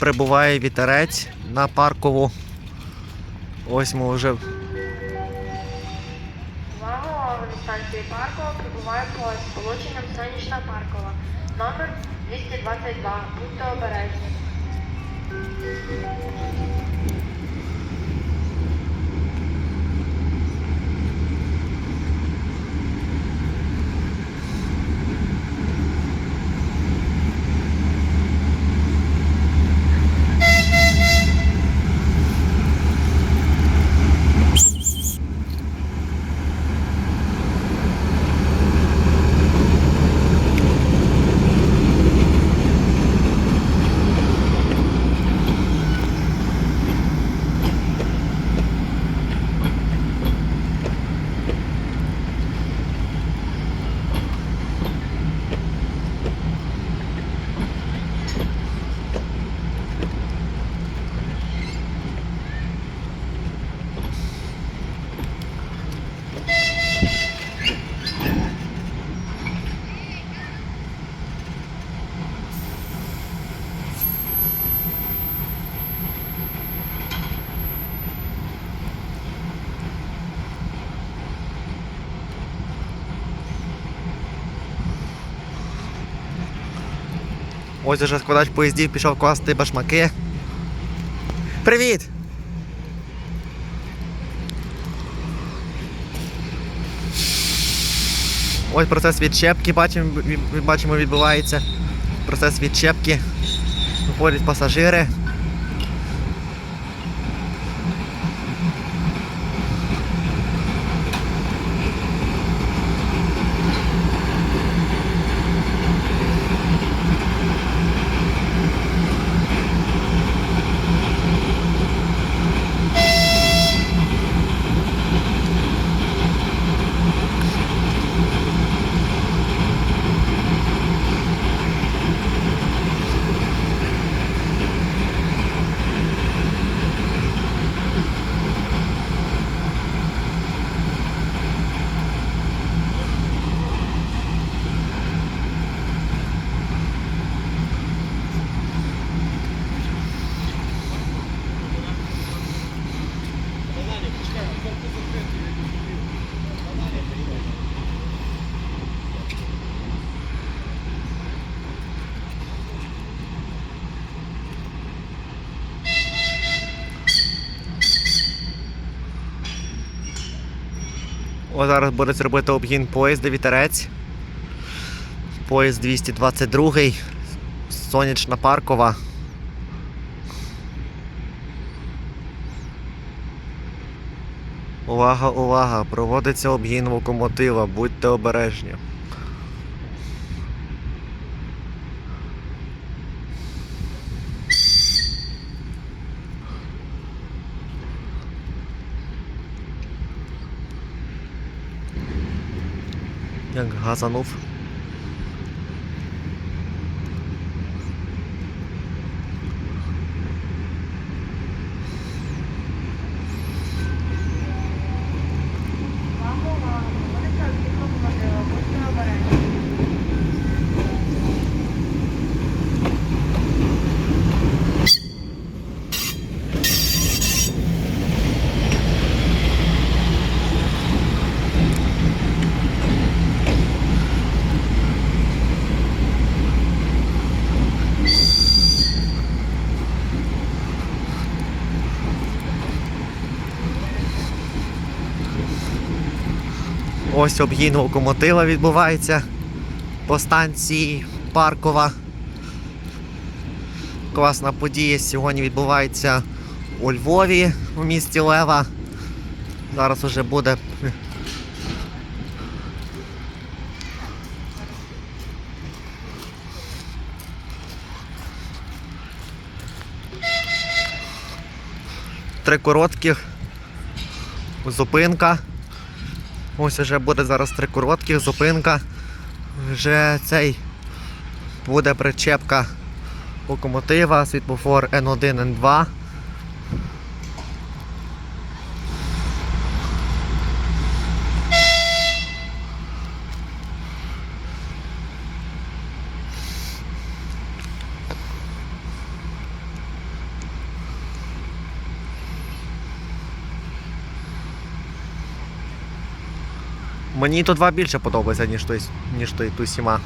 прибуває вітерець на паркову. Ось ми вже Увагу від станції Паркова прибуває поїзд з полученням Сонячна Паркова. Номер 222. Будьте обережні. Ось уже складач поїздів пішов класти башмаки. Привіт! Ось процес відчепки бачимо, бачимо відбувається. Процес відчепки. Виходять пасажири. О, зараз буде зробити обгін поїзда вітерець. Поїзд 222, сонячна паркова. Увага, увага! Проводиться обгін локомотива, будьте обережні. Як газанув. Увагу, увагу. Проводиться обхід локомотива. Будьте обережні. Ось обгін локомотива відбувається по станції Паркова. Класна подія сьогодні відбувається у Львові у місті Лева. Зараз уже буде. Три коротких. Зупинка. Ось вже буде зараз три коротких, зупинка. Вже цей буде причепка локомотива, світлофор N1, N2. Мені то два більше подобається, ніж той, ніж той Тусіма.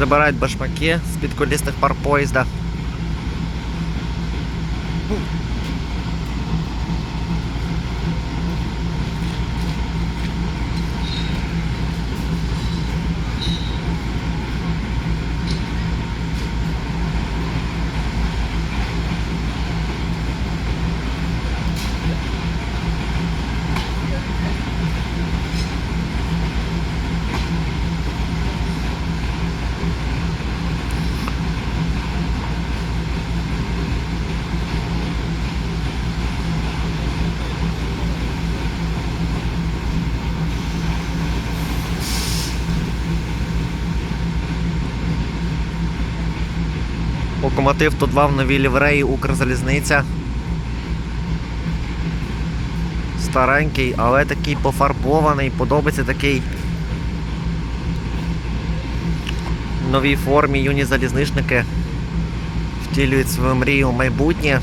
Забирають башмаки з під колісних пар поїзда. Локомотив тут 2 в новій лівреї Укрзалізниця. Старенький, але такий пофарбований, подобається такий. В новій формі юні залізничники втілюють свою мрію в майбутнє.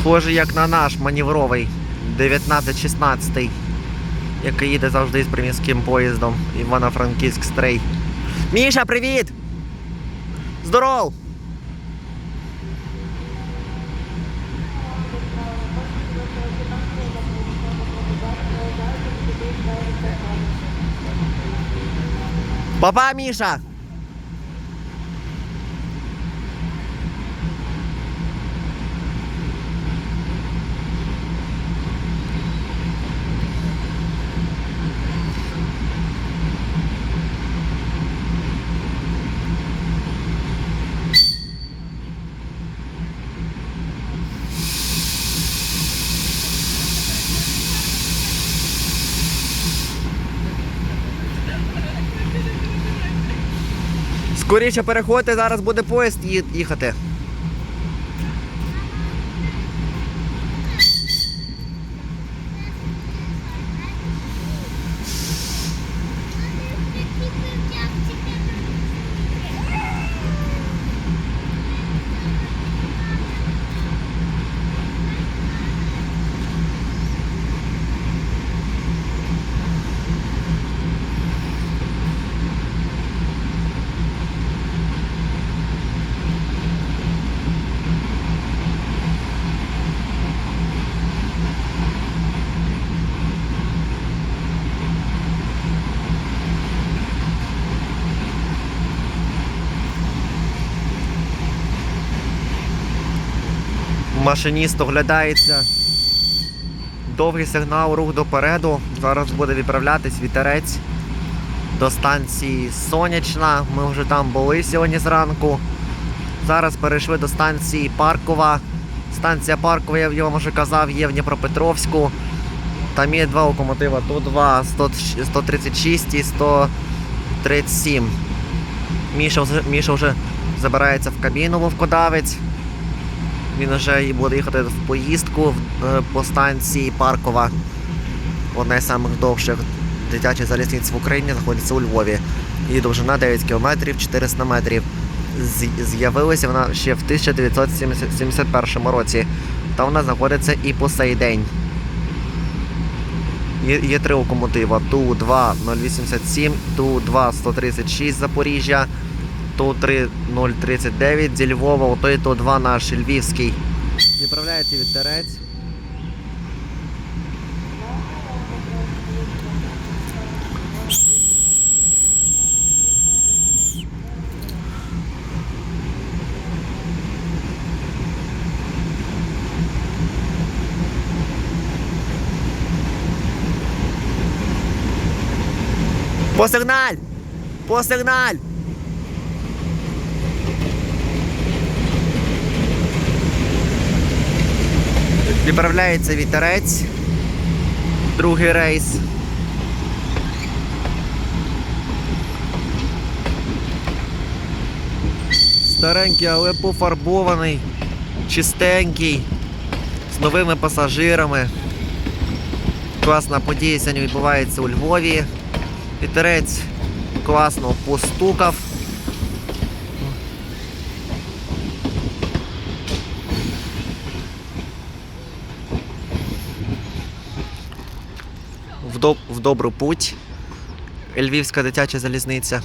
Схожий як на наш манівровий 1916, який їде завжди з приміським поїздом Івано-Франківськ стрей. Міша, привіт! Здоров! Папа, Міша! Скоріше переходьте, зараз буде поїзд їхати. Машиніст оглядається. Довгий сигнал, рух допереду. Зараз буде відправлятись вітерець до станції Сонячна. Ми вже там були сьогодні зранку. Зараз перейшли до станції Паркова. Станція Паркова, я вам вже казав, є в Дніпропетровську. Там є два локомотива, тут два 136 і 137. Міша, Міша вже забирається в кабіну вовкодавець. Він вже буде їхати в поїздку е, по станції Паркова. Одна з самих довших дитячих залізниць в Україні знаходиться у Львові. Її довжина 9 км 400 метрів. З'явилася вона ще в 1971 році. Та вона знаходиться і по сей день. Є, є три локомотива: Ту-2 087, Ту-2 136 Запоріжжя, то 3039 зі Львова, ото і то 2 наш львівський. Відправляється вітерець. Посигналь! Посигналь! Відправляється вітерець. Другий рейс. Старенький, але пофарбований, чистенький, з новими пасажирами. Класна подія сьогодні відбувається у Львові. Вітерець класно постукав. В, доб- в добру путь. Львівська дитяча залізниця.